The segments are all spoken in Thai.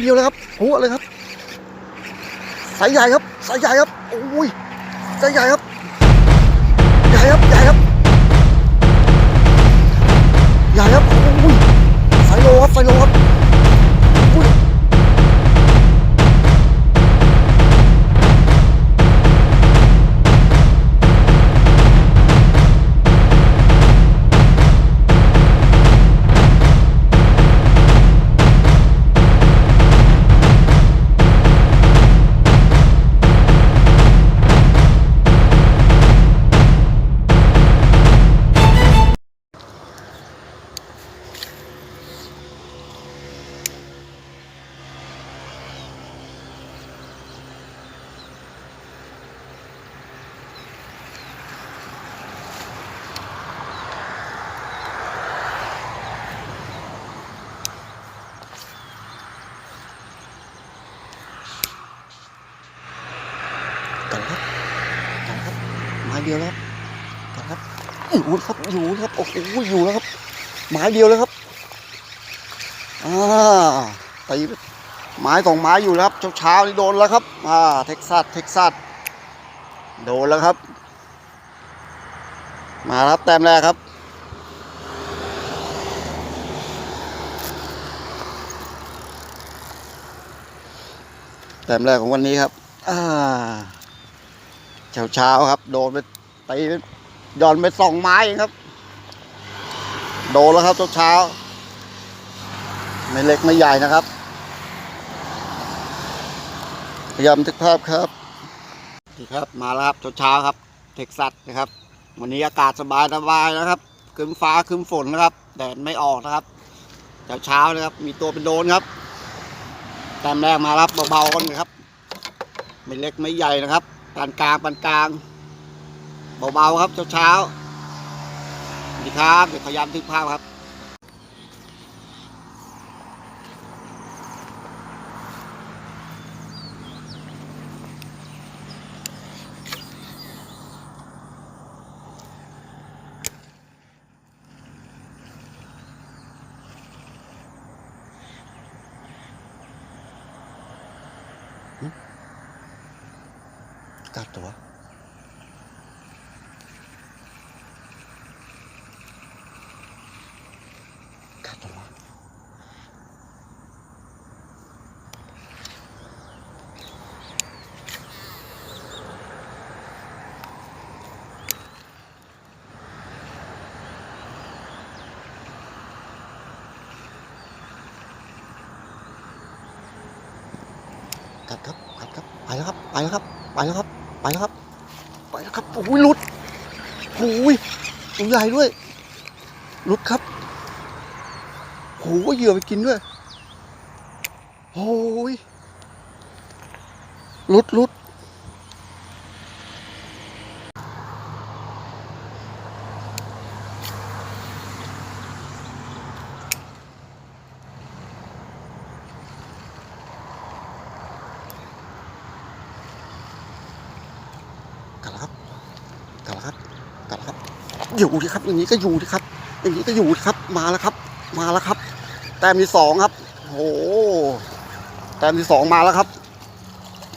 เดียวเลยครับหัวเลยครับ สายใหญ่ครับ สายใหญ่ครับโอ้ยสายใหญ่ครับ ใหญ่ครับ ใหญ่ครับ เดียวแล้วครับอยู่ครับอยู่ครับโอ้โหอยู่แล้วครับไม้เดียวเลยครับอ่าตีไปไม้สองไม้อยู่แล้วครับเช้าเช้าๆนี่โดนแล้วครับอ่าเท็กซัสเท็กซัสโดนแล้วครับ มาครับแต้มแรกครับแต้มแรกของวันนี้ครับ อ่า เช้าเช้าๆครับ โดนไป ไปย้อนไปสองไม้ครับ โดนแล้วครับเช้าเช้า ไม่เล็กไม่ใหญ่นะครับ พยายามทึกภาพครับนี่ครับมาแล้วครับเช้าเช้าๆครับ เท็กซัสนะครับ วันนี้อากาศสบายสบายนะครับครึ้มฟ้าครึ้มฝนนะครับแดดไม่ออกนะครับเช้าเช้าๆนะครับ มีตัวเป็นโดนครับแต้มแรกมารับเบาๆกันครับ ไม่เล็กไม่ใหญ่นะครับปานกลางปานกลาง เบาๆครับเช้าๆสวัสดีครับเดี๋ยวพยายามทึกภาพครับ กัดครับกัดครับไปแล้วครับไปแล้วครับไปแล้วครับไปแล้วครับไปแล้วครับโอ้ยหลุดโอ้ยตัวใหญ่ด้วยหลุดครับโอ้ยเหยื่อไปกินด้วยโอ้ยหลุดหลุด กัดแล้วครับกัดแล้วครับกัดแล้วครับ อยู่ที่ครับ อย่างนี้ก็อยู่ที่ครับ อย่างนี้ก็อยู่ที่ครับ มาแล้วครับ มาแล้วครับ แต้มที่สองครับโอ้โหแต้มที่สองมาแล้วครับ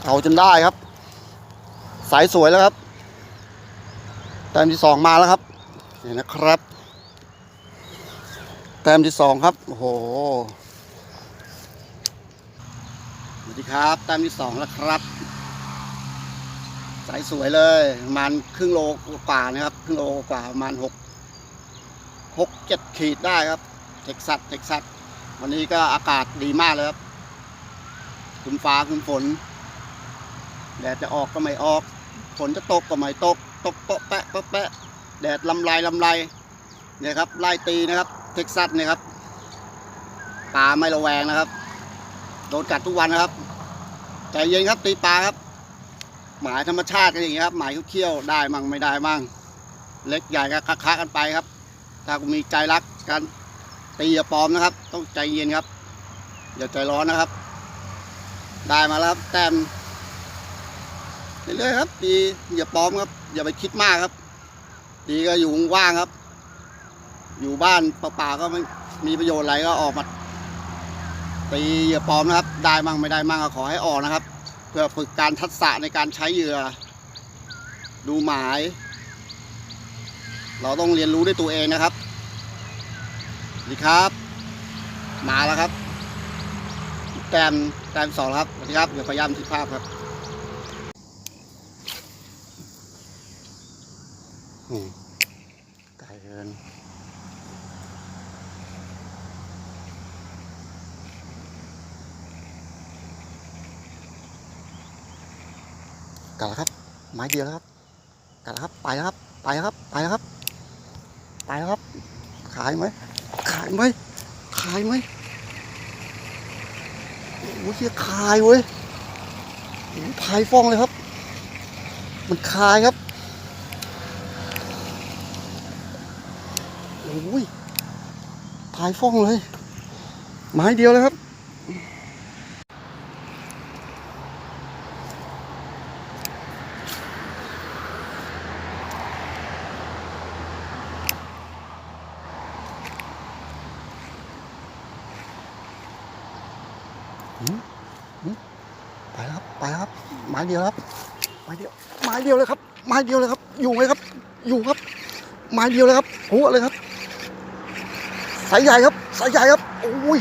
เอาจนได้ครับ สายสวยแล้วครับ แต้มที่สองมาแล้วครับนี่นะครับ แต้มที่สองครับ โอ้โหสวัสดีครับ แต้มที่สองแล้วครับ สายสวยเลยประมาณครึ่งโลกว่านะครับ ครึ่งโลกว่าประมาณหกหกเจ็ดขีดได้ครับเท็กซัสเท็กซัสวันนี้ก็อากาศดีมากเลยครับครึ้มฟ้าครึ้มฝนแดดจะออกก็ไม่ออก ฝนจะตกก็ไม่ตก ตกเปาะแปะเปาะแปะ แดดลำลายลำลายเนี่ยครับไล่ตีนะครับ เท็กซัสเนี่ยครับปลาไม่ระแวงนะครับ โดนกัดทุกวันนะครับ ใจเย็นครับตีปลาครับ หมายธรรมชาติกันอย่างนี้ครับหมายเขี้ยวได้มั่งไม่ได้มั่งเล็กใหญ่ก็ค้ากันไปครับ ถ้าคุณมีใจรักการตีอย่าปลอมนะครับ ต้องใจเย็นครับ อย่าใจร้อนนะครับ ได้มาแล้วครับแต้มเรื่อยๆครับตีอย่าปลอมครับ อย่าไปคิดมากครับตีก็อยู่ว่างครับ อยู่บ้านเปล่าๆก็ไม่มีประโยชน์อะไรก็ออกมาตีเหยื่อปลอมนะครับ ได้มั่งไม่ได้มั่งก็ขอให้ออกนะครับ เพื่อฝึกการทักษะในการใช้เหยื่อ ดูหมาย เราต้องเรียนรู้ด้วยตัวเองนะครับสวัสดีครับ มาแล้วครับ แต้มแต้มสองครับสวัสดีครับเดี๋ยวพยายามที่ภาพครับไกลเกิน กัดแล้วครับ ไม้เดียวแล้วครับ กัดแล้วครับ ไปแล้วครับ ไปแล้วครับ ไปแล้วครับ ไปแล้วครับ ขายไหม ขายไหม ขายไหมโอ้ยคายเว้ยพายฟ้องเลยครับ มันคายครับโอ้ยพายฟ้องเลย ไม้เดียวเลยครับ ไปแล้วครับ ไปแล้วครับ ไม้ เดียวครับไม้เดียวไม้เดียวเลยครับไม้เดียวเลยครับ อยู่ไหมครับ อยู่ครับไม้เดียวเลยครับหัวเลยครับ สายใหญ่ครับ สายใหญ่ครับโอ้ย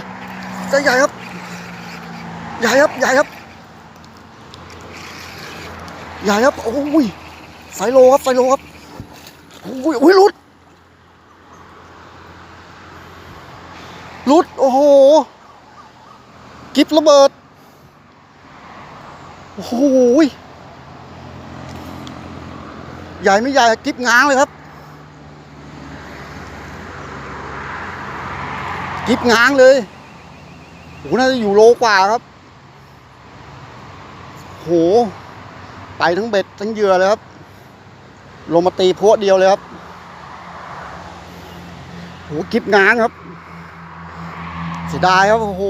สายใหญ่ครับ ใหญ่ครับใหญ่ครับใหญ่ครับโอ้ยสายโลครับสายโลครับโอ้ยโอ้ยหลุดหลุดโอ้โหกิบระเบิด โอ้โหใหญ่ไม่ใหญ่กิ๊บง้างเลยครับ กิ๊บง้างเลยโหน่าจะอยู่โลกว่าครับ โห ไปทั้งเบ็ดทั้งเหยื่อเลยครับ ลงมาตีพวเดียวเลยครับโหกิ๊บง้างครับ เสียดายครับ โอ้โห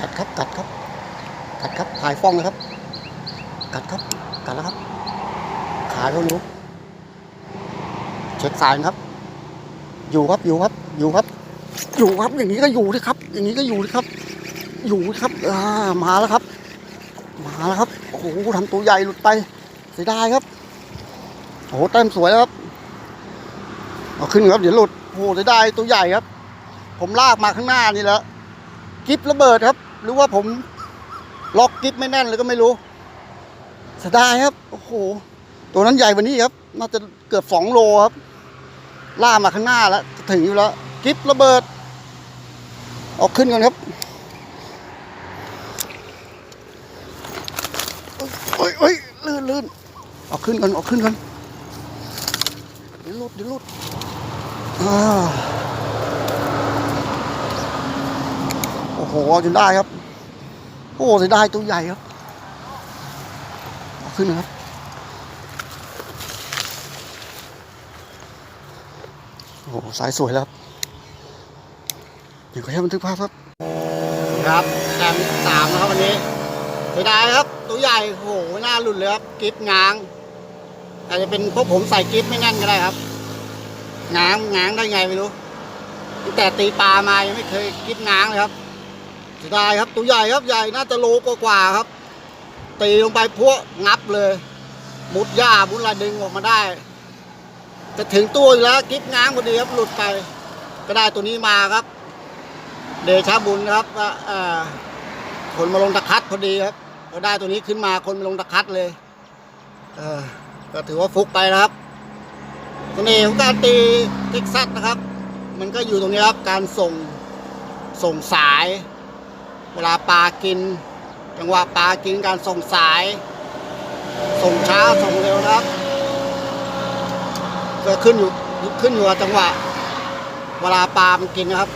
กัดครับ กัดครับ กัดครับถ่ายฟ้องเลยครับ กัดครับ กัดแล้วครับ ขาเขาอยู่เช็คสายนะครับ อยู่ครับ อยู่ครับ อยู่ครับ อยู่ครับ อย่างนี้ก็อยู่เลยครับ อย่างนี้ก็อยู่เลยครับ อยู่ครับอ่ามาแล้วครับ มาแล้วครับ โอ้โหทำตัวใหญ่หลุดไป เสียดายครับ โอ้โหแต้มสวยแล้วครับ เอาขึ้นครับ เดี๋ยวหลุด โอ้โหเสียดายตัวใหญ่ครับ ผมลากมาข้างหน้านี่แหละกิฟระเบิดครับ หรือว่าผม ล็อกกิฟไม่แน่นเลยก็ไม่รู้เสียดายครับ โอ้โห ตัวนั้นใหญ่กว่านี้ครับ น่าจะเกือบสองโลครับ ล่ามาข้างหน้าแล้วถึงอยู่แล้ว กิฟระเบิดเอาขึ้นกันครับเอ้ยเอ้ยลื่นลื่นเอาขึ้นกันเอาขึ้นกันเดี๋ยวลุดเดี๋ยวลุดโอ้โหเอาจนได้ครับ โอ้เสียดายตัวใหญ่ครับ ขึ้นนะครับ โอ้สายสวยแล้วครับเดี๋ยวขอให้บันทึกภาพครับ ครับแต้มสามนะครับวันนี้เสียดายครับ ตัวใหญ่โอ้โหหน้าหลุดเลยครับกิฟง้าง อาจจะเป็นพวกผมใส่กิฟไม่แน่นก็ได้ครับง้างง้างได้ไงไม่รู้แต่ตีปลามายังไม่เคยกิฟง้างเลยครับ เสียดายครับตัวใหญ่ครับใหญ่น่าจะโลกว่าๆครับ ตีลงไปพวกงับเลย มุดหญ้ามุดอะไรดึงออกมาได้ จะถึงตัวอยู่แล้วกิ๊บง้างพอดีครับหลุดไป ก็ได้ตัวนี้มาครับ เดชะบุญครับคนมาลงตะคัดพอดีครับก็ได้ตัวนี้ขึ้นมาคนมาลงตะคัดเลยก็ถือว่าฟุกไปนะครับเสน่ห์ของการตีเท็กซัสนะครับ มันก็อยู่ตรงนี้ครับการส่งส่งสาย เวลาปลากิน จังหวะปลากินการส่งสาย ส่งช้าส่งเร็วนะครับก็ขึ้นอยู่ขึ้นอยู่กับจังหวะ เวลาปลามันกินนะครับ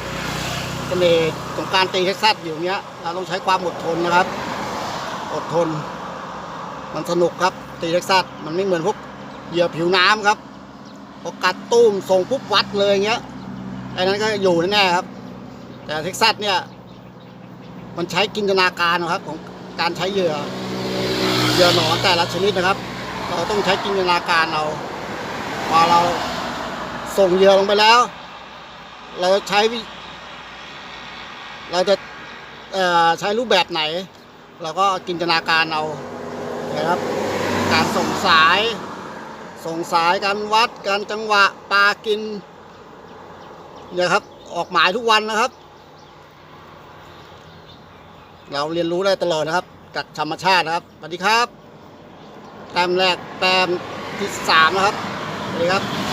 เสน่ห์ของการตีเท็กซัสอยู่เนี้ย เราต้องใช้ความอดทนนะครับ อดทน มันสนุกครับตีเท็กซัสมันไม่เหมือนพวกเหยื่อผิวน้ำครับพอกัดตุ้มส่งปุ๊บวัดเลยอย่างเงี้ยไอ้นั้นก็อยู่แน่ๆครับ แต่เท็กซัสเนี่ย มันใช้จินตนาการนะครับของการใช้เหยื่อเหยื่อหนอนแต่ละชนิดนะครับ เราต้องใช้จินตนาการเอาพอเราส่งเหยื่อลงไปแล้ว เราจะใช้เราจะใช้รูปแบบไหน เราก็จินตนาการเอานะครับ การส่งสาย ส่งสายการวัดการจังหวะปลากินเนี่ยครับออกหมายทุกวันนะครับ เราเรียนรู้ได้ตลอดนะครับจากธรรมชาตินะครับสวัสดีครับ แต้มแรกแต้มที่สามนะครับสวัสดีครับ